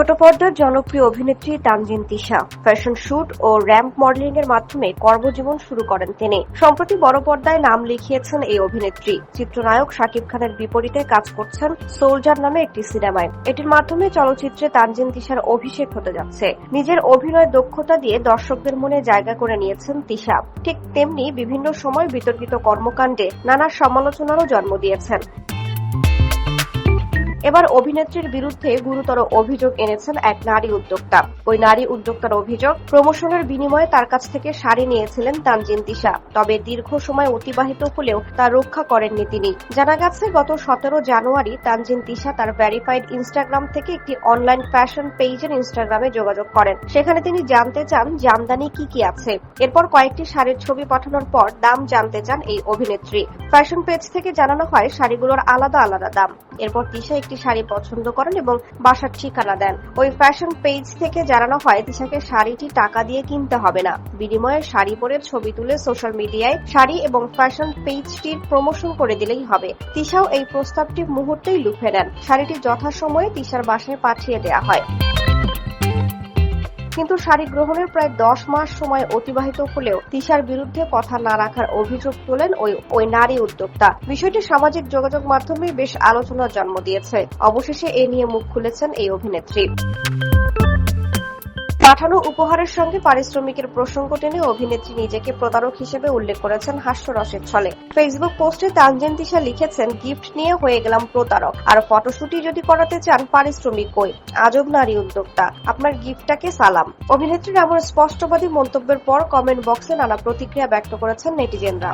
ছোট পর্দার জনপ্রিয় অভিনেত্রী তানজিন তিশা। ফ্যাশন শুট ও র্যাম্প মডেলিং এর মাধ্যমে কর্মজীবন শুরু করেন তিনি। সম্প্রতি বড় পর্দায় নাম লিখিয়েছেন এই অভিনেত্রী। চিত্রনায়ক শাকিব খানের বিপরীতে কাজ করছেন সোলজার নামে একটি সিনেমায়। এটির মাধ্যমে চলচ্চিত্রে তানজিন তিশার অভিষেক হতে যাচ্ছে। নিজের অভিনয় দক্ষতা দিয়ে দর্শকদের মনে জায়গা করে নিয়েছেন তিশা। ঠিক তেমনি বিভিন্ন সময় বিতর্কিত কর্মকাণ্ডে নানা সমালোচনারও জন্ম দিয়েছেন। এবার অভিনেত্রীর বিরুদ্ধে গুরুতর অভিযোগ এনেছেন এক নারী উদ্যোক্তা। ওই নারী উদ্যোক্তার অভিযোগ, প্রমোশনের বিনিময়ে তার কাছ থেকে শাড়ি নিয়েছিলেন তানজিন তিশা, তবে দীর্ঘ সময় অতিবাহিত হলেও তা রক্ষা করেননি তিনি। জানা গেছে, গত সতেরো জানুয়ারি তানজিন তিশা তার ভেরিফাইড ইনস্টাগ্রাম থেকে একটি অনলাইন ফ্যাশন পেজের ইনস্টাগ্রামে যোগাযোগ করেন। সেখানে তিনি জানতে চান, জামদানি কি কি আছে। এরপর কয়েকটি শাড়ির ছবি পাঠানোর পর দাম জানতে চান এই অভিনেত্রী। ফ্যাশন পেজ থেকে জানানো হয়, শাড়িগুলোর আলাদা আলাদা দাম। এরপর তিশা একটি শাড়ি পছন্দ করেন এবং বাসার ঠিকানা দেন। ওই ফ্যাশন পেজ থেকে জানানো হয় তিশাকে শাড়িটি টাকা দিয়ে কিনতে হবে না। বিনিময়ে শাড়ি পরে ছবি তুলে সোশ্যাল মিডিয়ায় শাড়ি এবং ফ্যাশন পেজটির প্রমোশন করে দিলেই হবে। তিশাও এই প্রস্তাবটি মুহূর্তেই লুফে নেন। শাড়িটি যথাসময়ে তিশার বাসায় পাঠিয়ে দেয়া হয়। কিন্তু শাড়ি গ্রহণের প্রায় দশ মাস সময় অতিবাহিত হলেও তিশার বিরুদ্ধে কথা না রাখার অভিযোগ তোলেন ওই ওই নারী উদ্যোক্তা। বিষয়টি সামাজিক যোগাযোগ মাধ্যমে বেশ আলোচনার জন্ম দিয়েছে। অবশেষে এ নিয়ে মুখ খুলেছেন এই অভিনেত্রী। পাঠানো উপহারের সঙ্গে পারিশ্রমিকের প্রসঙ্গ টেনে অভিনেত্রী নিজেকে প্রতারক হিসেবে উল্লেখ করেছেন হাস্যরসের ছলে। ফেসবুক পোস্টে তানজিন তিশা লিখেছেন, গিফট নিয়ে হয়ে গেলাম প্রতারক। আর ফটোশুটি যদি করাতে চান পারিশ্রমিক কই। আজব নারী উদ্যোক্তা। আপনার গিফটটাকে সালাম। অভিনেত্রীর এমন স্পষ্টবাদী মন্তব্যের পর কমেন্ট বক্সে নানা প্রতিক্রিয়া ব্যক্ত করেছেন নেটিজেনরা।